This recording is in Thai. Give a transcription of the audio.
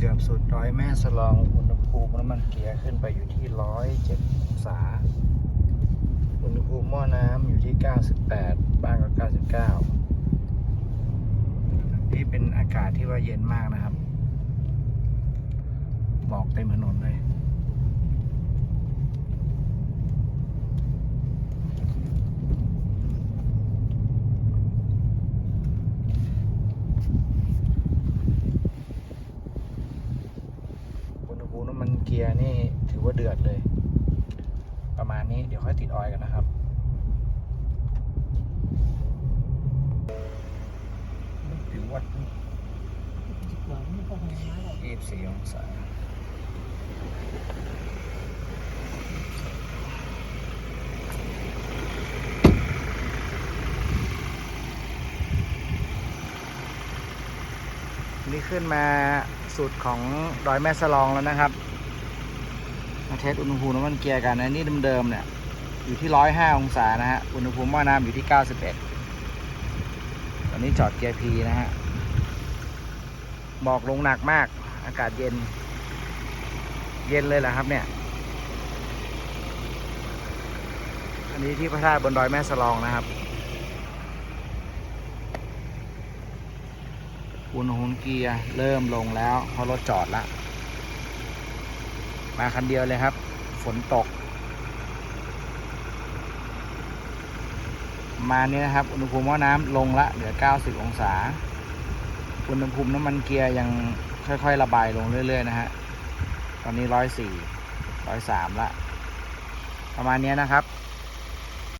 กือบสุดดอยแม่สลองอุณหภูมิน้ำมันเกียร์ขึ้นไปอยู่ที่ร้อยเจ็ดองศา อุณหภูมิหม้อน้ำอยู่ที่เก้าสิบแปดบ้างก็เก้าสิบเก้านี่เป็นอากาศที่ว่าเย็นมากนะครับ หมอกเต็มถนนเลย อุณหภูมิน้ำมันเกี ยร์นี่ถือว่าเดือดเลย ประมาณนี้เดี๋ยวค่อยติดออยกันนะครับถือว่า24องศานี่ขึ้นมาสุดของดอยแม่สลองแล้วนะครับ มาเทสอุณหภูมิน้ำมันเกียร์กันนะนี่เดิมๆเนี่ยอยู่ที่ร้อยห้าองศานะฮะอุณหภูมิหม้อน้ำอยู่ที่เก้าสิบเอ็ดตอนนี้จอดเกียร์พีนะฮะหมอกลงหนักมาก อากาศเย็น เย็นเลยแหละครับเนี่ย อันนี้ที่พระธาตุบนดอยแม่สลองนะครับอุณหภูมิเกียร์เริ่มลงแล้วเพราะรถจอดแล้ว มาคันเดียวเลยครับ ฝนตก มาเนี้นะครับ อุณหภูมิว่าน้ำลงละเหลือ 90 องศา อุณหภูมิน้ำมันเกียร์ยังค่อย ๆ ระบายลงเรื่อย ๆ นะฮะ ตอนนี้ 104 103ละประมาณนี้นะครับ